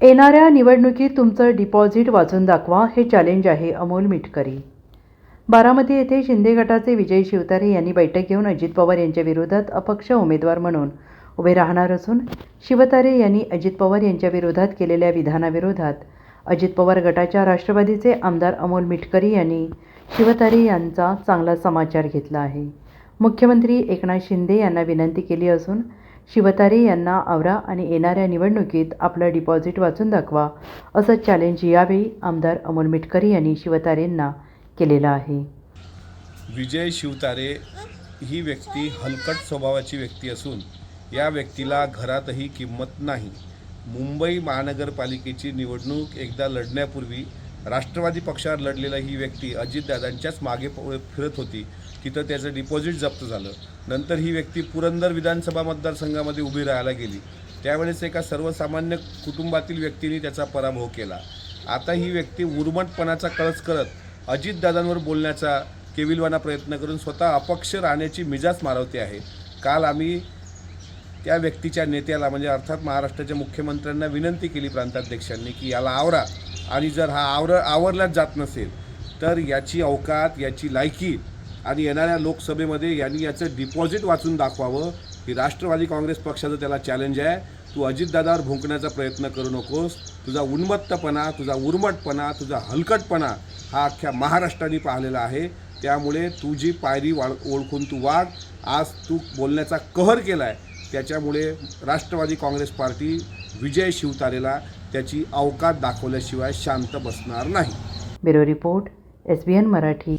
येणाऱ्या निवडणुकीत तुमचं डिपॉझिट वाचून दाखवा हे चॅलेंज आहे अमोल मिटकरी. बारामती येथे शिंदे गटाचे विजय शिवतारे यांनी बैठक घेऊन अजित पवार यांच्या विरोधात अपक्ष उमेदवार म्हणून उभे राहणार असून शिवतारे यांनी अजित पवार यांच्या विरोधात केलेल्या विधानाविरोधात अजित पवार गटाच्या राष्ट्रवादीचे आमदार अमोल मिटकरी यांनी शिवतारे यांचा चांगला समाचार घेतला आहे. मुख्यमंत्री एकनाथ शिंदे यांना विनंती केली असून शिवतारे यांना आवरा आणि येणाऱ्या निवडणुकीत आपलं डिपॉझिट वाचून दाखवा असं चॅलेंज यावेळी आमदार अमोल मिटकरी यांनी शिवतारेंना केलेलं आहे. विजय शिवतारे ही व्यक्ती हलकट स्वभावाची व्यक्ती असून या व्यक्तीला घरातही किंमत नाही. मुंबई महानगरपालिकेची निवडणूक एकदा लढण्यापूर्वी राष्ट्रवादी पक्षावर लढलेला ही व्यक्ती अजितदादांच्याच मागे फिरत होती. तिथं त्याचं डिपॉझिट जप्त झालं. नंतर ही व्यक्ती पुरंदर विधानसभा मतदारसंघामध्ये उभी राहायला गेली. त्यावेळेस एका सर्वसामान्य कुटुंबातील व्यक्तीने त्याचा पराभव केला. आता ही व्यक्ती उर्मटपणाचा कळस करत अजितदादांवर बोलण्याचा केविलवाना प्रयत्न करून स्वतः अपक्ष राहण्याची मिजाज मारवते आहे. काल आम्ही त्या व्यक्तीच्या नेत्याला म्हणजे अर्थात महाराष्ट्राच्या मुख्यमंत्र्यांना विनंती केली प्रांताध्यक्षांनी की याला आवरा. आणि जर हा आवर आवरलाच जात नसेल तर याची अवकात याची लायकी आणि येणाऱ्या लोकसभेमध्ये यांनी याचं डिपॉझिट वाचून दाखवावं. ही राष्ट्रवादी काँग्रेस पक्षाचं त्याला चॅलेंज आहे. तू अजितदादावर भुंकण्याचा प्रयत्न करू नकोस. तुझा उन्मत्तपणा तुझा उर्मटपणा तुझा हलकटपणा हा अख्ख्या महाराष्ट्राने पाहिलेला आहे. त्यामुळे तू जी पायरी वाळ ओळखून तू वाघ आज तू बोलण्याचा कहर केला आहे त्याच्यामुळे राष्ट्रवादी काँग्रेस पार्टी विजय शिवतारेला त्याची अवकात दाखवल्याशिवाय शांत बसणार नाही. Bureau report S B N Marathi.